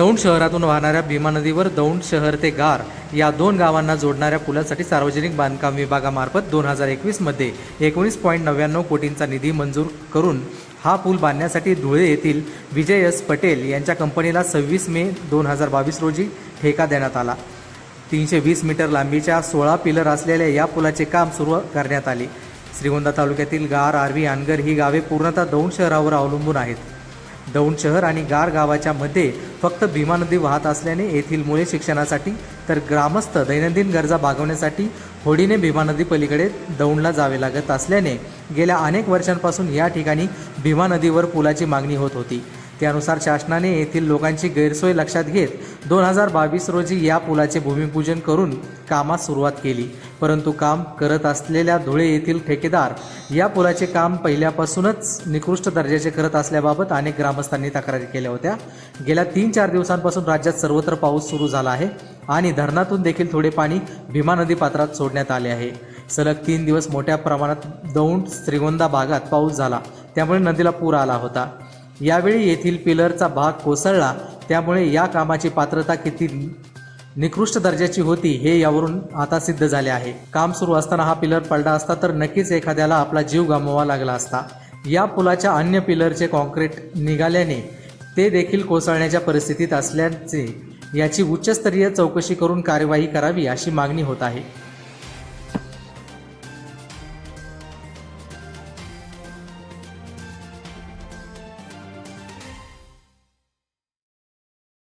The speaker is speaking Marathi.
दौंड शहरातून वाहणाऱ्या भीमा नदीवर दौंड शहर ते गार या दोन गावांना जोडणाऱ्या पुलासाठी सार्वजनिक बांधकाम विभागामार्फत दोन हजार एकवीसमध्ये एकोणीस पॉईंट नव्याण्णव कोटींचा निधी मंजूर करून हा पूल बांधण्यासाठी धुळे येथील विजय एस पटेल यांच्या कंपनीला सव्वीस मे दोन हजार बावीस रोजी ठेका देण्यात आला. तीनशे वीस मीटर लांबीच्या सोळा पिलर असलेल्या या पुलाचे काम सुरू करण्यात आले. श्रीगोंदा तालुक्यातील गार आर्वी आनगर ही गावे पूर्णतः दौंड शहरावर अवलंबून आहेत. दौंड शहर आणि गार गावाच्या मध्ये फक्त भीमा नदी वाहत असल्याने येथील मुले शिक्षणासाठी तर ग्रामस्थ दैनंदिन गरजा भागवण्यासाठी होडीने भीमा नदी पलीकडे दौंडला जावे लागत असल्याने गेल्या अनेक वर्षांपासून या ठिकाणी भीमा नदीवर पुलाची मागणी होत होती. त्यानुसार शासनाने येथील लोकांची गैरसोय लक्षात घेत दोन हजार बावीस रोजी या पुलाचे भूमिपूजन करून कामास सुरुवात केली. परंतु काम करत असलेल्या धुळे येथील ठेकेदार या पुलाचे काम पहिल्यापासूनच निकृष्ट दर्जाचे करत असल्याबाबत अनेक ग्रामस्थांनी तक्रारी केल्या होत्या. गेल्या तीन चार दिवसांपासून राज्यात सर्वत्र पाऊस सुरू झाला आहे आणि धरणातून देखील थोडे पाणी भीमा नदी पात्रात सोडण्यात आले आहे. सलग तीन दिवस मोठ्या प्रमाणात दौंड श्रीगोंदा भागात पाऊस झाला. त्यामुळे नदीला पूर आला होता. यावेळी येथील पिलरचा भाग कोसळला त्यामुळे या कामाची पात्रता किती निकृष्ट दर्जाची होती हे यावरून आता सिद्ध झाले आहे. काम सुरू असताना हा पिलर पडला असता तर नक्कीच एखाद्याला आपला जीव गमवावा लागला असता. या पुलाच्या अन्य पिलरचे कॉन्क्रीट निघाल्याने ते देखील कोसळण्याच्या परिस्थितीत असल्याचे याची उच्चस्तरीय चौकशी करून कार्यवाही करावी अशी मागणी होत आहे.